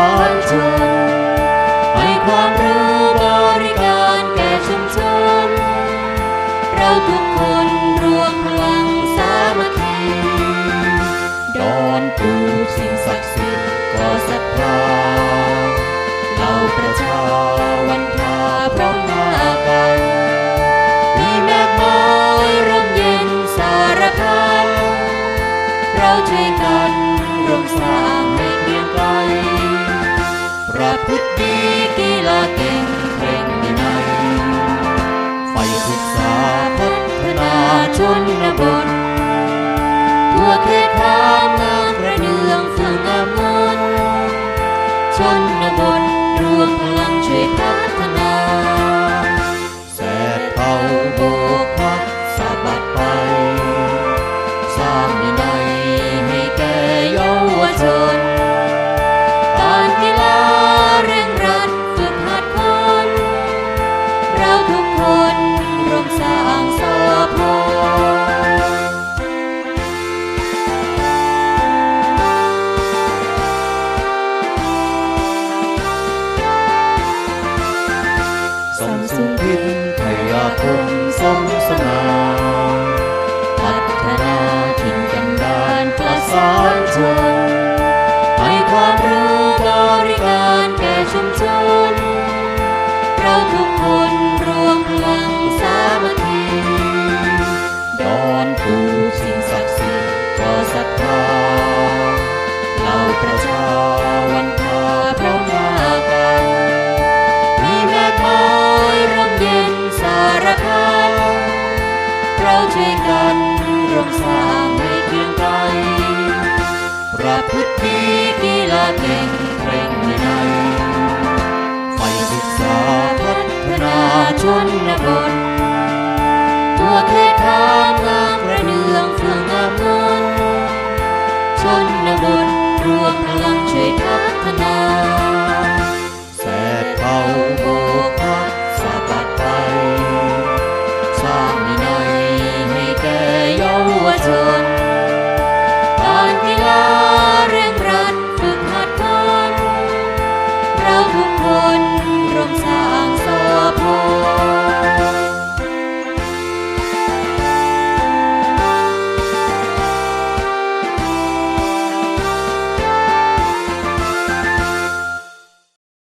อนชนให้ความรู้บริการแก่ชุมชน เราทุกคนรวมพลังสามัคคีดอนปูสิ่งศักดิ์สิทธิ์ก่อศรัทธาเราประชา ชนบททั่วเขตทางงามประเนืองเฟื่องอามมนชนบทรวมพลังช่วยพัฒนา สมสนามพัฒนาถิ่นกันดารประสานชนให้ความรู้บริการแก่ชุมชน เราทุกคนรวมพลังสามัคคีดอนปูสิ่งศักดิ์สิทธิ์ก็ศรัทธาเราประชา ชนบททั่วเขตทางงามประเนืองเฟื่องงามมนชนบทรวมพลังช่วยพัฒนาแสดเผา